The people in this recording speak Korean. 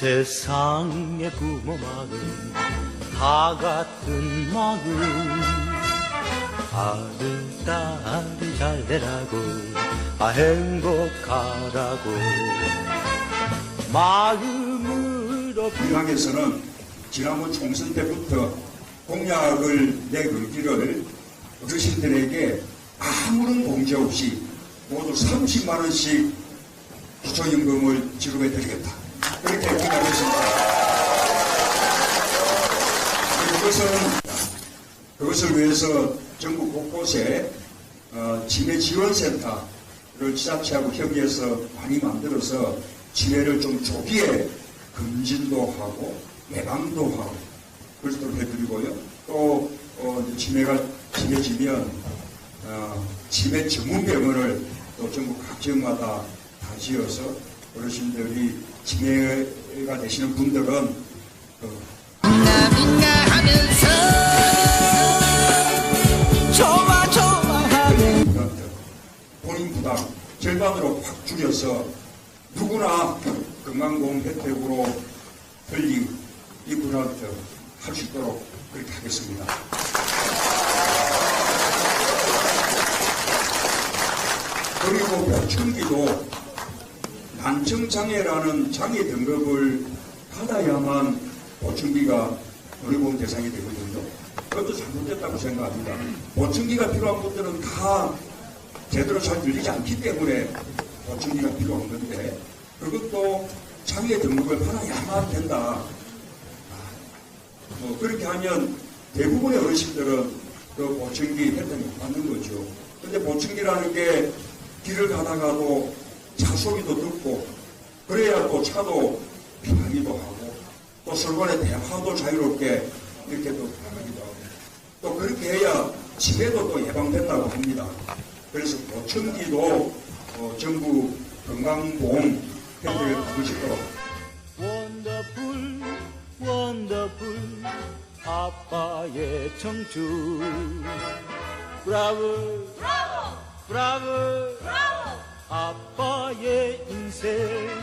이 세상의 부모 마음 다 같은 마음 아들 딸이 잘 되라고 아 행복하라고 마음으로 민항에서는 지난번 총선 때부터 공약을 내 의지를 어르신들에게 아무런 공제 없이 모두 30만 원씩 기초연금을 지급해 드리겠다. 그렇게 공약했습니다. 그것은 그것을 위해서 전국 곳곳에 어, 치매 지원센터를 지자체하고 협의해서 많이 만들어서 치매를 좀 조기에 검진도 하고 예방도 하고 그렇도록 해드리고요. 또 어, 치매가 심해지면 어, 치매 전문병원을 또 전국 각 지역마다 다 지어서 어르신들이 치매가 되시는 분들은 어, 빙가 하면서 좋아 좋아하네 부담들, 본인 부담 절반으로 확 줄여서 누구나 건강보험 혜택으로 이 부담들 할수 있도록 그렇게 하겠습니다. 그리고 보충기도 난청장애라는 장애 등급을 받아야만 보충기가 의료보험 대상이 되거든요. 그것도 잘못됐다고 생각합니다. 보충기가 필요한 분들은 다 제대로 잘 들리지 않기 때문에 보충기가 필요한 건데 그것도 장애 등급을 받아야만 된다. 뭐 그렇게 하면 대부분의 어르신들은 그 보충기 혜택을 못 받는 거죠. 근데 보충기라는 게 길을 가다가도 차 소리도 듣고 그래야 또 차도 편하기도 하고 또 서로 간의 대화도 자유롭게 이렇게 또 편하기도 하고 또 그렇게 해야 치매도 또 예방된다고 합니다. 그래서 보충기도 어, 정부 건강보험 혜택을 있도록. 원더풀 원더풀 아빠의 청춘. 브라보 브라보! 아빠의 인 생